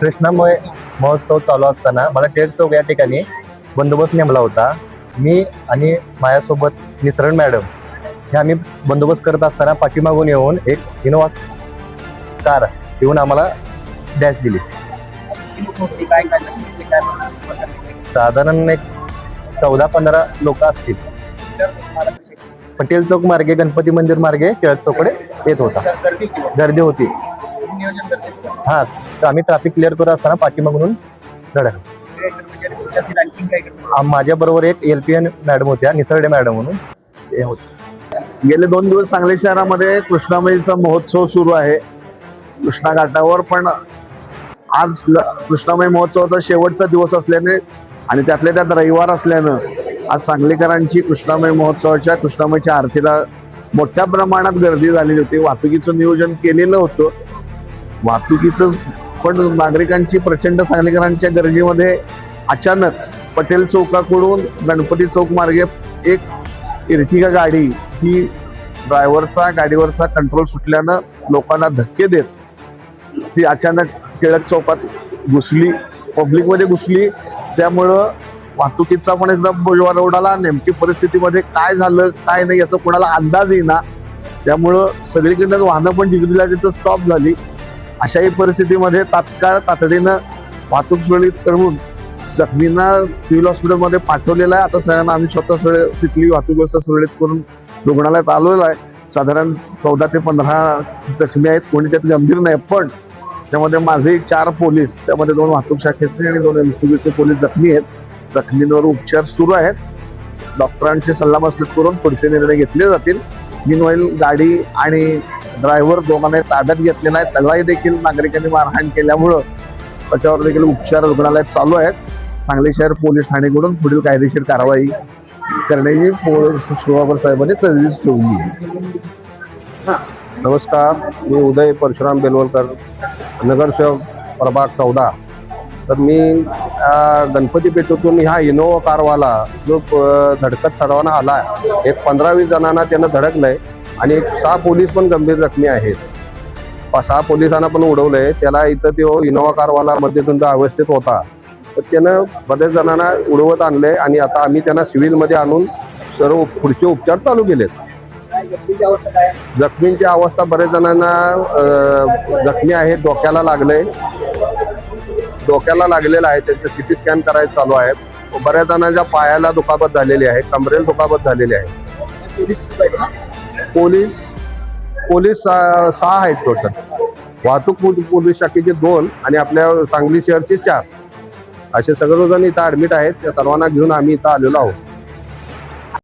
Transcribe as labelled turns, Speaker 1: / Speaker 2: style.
Speaker 1: कृष्णामुळे महोत्सव चालू असताना मला टिळक चौक या ठिकाणी बंदोबस्त नेमला होता. मी आणि माझ्यासोबत निसरण मॅडम हे आम्ही बंदोबस्त करत असताना पाठीमागून येऊन एक इनोवा कार येऊन आम्हाला डॅश दिली. साधारण एक चौदा पंधरा लोक असतील. पटेल चौक मार्गे गणपती मंदिर मार्गे टिळक चौकडे येत होता.
Speaker 2: गर्दी
Speaker 1: होती.
Speaker 2: नियोजन करते.
Speaker 1: हा तर आम्ही ट्रॅफिक क्लिअर करत असताना पाठीमागून धडक.
Speaker 2: काय करतो?
Speaker 1: आम- माझ्या बरोबर एक एल पी एन मॅडम होत्या निसर्डे मॅडम म्हणून. ते होते.
Speaker 3: गेले दोन दिवस सांगली शहरामध्ये कृष्णामाईचा महोत्सव सुरू आहे. कृष्णा घाटावर पण आज ल- कृष्णामाई महोत्सवाचा शेवटचा दिवस असल्याने आणि त्यातल्या त्यात रविवार असल्यानं आज सांगलीकरांची कृष्णामाई महोत्सवाच्या कृष्णामाईच्या आरतीला मोठ्या प्रमाणात गर्दी झालेली होती. वाहतुकीचं नियोजन केलेलं होतं. वाहतुकीचं पण नागरिकांची प्रचंड सांगलीकरांच्या गरजेमध्ये अचानक पटेल चौकाकडून गणपती चौक मार्गे एक इर्टिगा गाडी ही ड्रायव्हरचा गाडीवरचा कंट्रोल सुटल्यानं लोकांना धक्के देत ती अचानक टिळक चौकात घुसली पब्लिकमध्ये घुसली. त्यामुळं वाहतुकीचा पण एकदा बोजवार उडाला नेमकी परिस्थितीमध्ये काय झालं काय नाही याचा कोणाला अंदाज येईना त्यामुळं सगळीकडनं वाहनं पण जिगरीला तिथं स्टॉप झाली. अशाही परिस्थितीमध्ये तात्काळ तातडीनं वाहतूक सुरळीत करून जखमींना सिव्हिल हॉस्पिटलमध्ये पाठवलेलं आहे. आता सगळ्यांना आम्ही स्वतः सगळे तिथली वाहतूक व्यवस्था सुरळीत करून रुग्णालयात आलेलो आहे. साधारण चौदा ते पंधरा जखमी आहेत. कोणी त्यात गंभीर नाही पण त्यामध्ये माझे चार पोलीस त्यामध्ये दोन वाहतूक शाखेचे आणि दोन एम सी बीचे पोलीस जखमी आहेत. जखमींवर उपचार सुरू आहेत. डॉक्टरांचे सल्लामसलत करून पुढचे निर्णय घेतले जातील. मिनवाईल गाडी आणि ड्रायव्हर दोघांना ताब्यात घेतलेला आहे त्यालाही देखील नागरिकांनी मारहाण केल्यामुळं त्याच्यावर देखील उपचार रुग्णालयात चालू आहेत. सांगली शहर पोलीस ठाणेकडून पुढील कायदेशीर कारवाई करण्याची पोलीस सुहागर साहेबांनी तजवीज ठेवली आहे.
Speaker 4: नमस्कार. मी उदय परशुराम बेलवलकर नगरसेवक प्रभाग चौदा. तर मी गणपती पेठेतून ह्या इनोवा कारवाला जो प- धडकत चढवाना आला आहे एक पंधरा वीस जणांना त्यानं आहे आणि एक सहा पोलीस पण गंभीर जखमी आहेत. सहा पोलिसांना पण उडवलंय. त्याला इथं तो इनोवा कारवाला मध्यतून अवस्थेत होता. तर त्यानं बऱ्याच जणांना उडवत आणलंय आणि आता आम्ही त्यांना सिव्हिलमध्ये आणून सर्व पुढचे उपचार चालू केलेत.
Speaker 2: जखमींची अवस्था
Speaker 4: बऱ्याच जणांना जखमी आहेत डोक्याला लागले डोक्याला लागलेलं आहे. त्यांचं सिटी स्कॅन करायचं चालू आहे. बऱ्याच जणांच्या पायाला दुखापत झालेली आहे. कमरेला दुखापत झालेली आहे.
Speaker 2: पोलीस
Speaker 4: पोलीस सहा आहेत टोटल वाहतूक पोलीस शाखेचे दोन आणि आपल्या सांगली शहरचे चार. असे सगळेजण इथं ॲडमिट आहेत. त्या सर्वांना घेऊन आम्ही इथं आलेलो आहोत.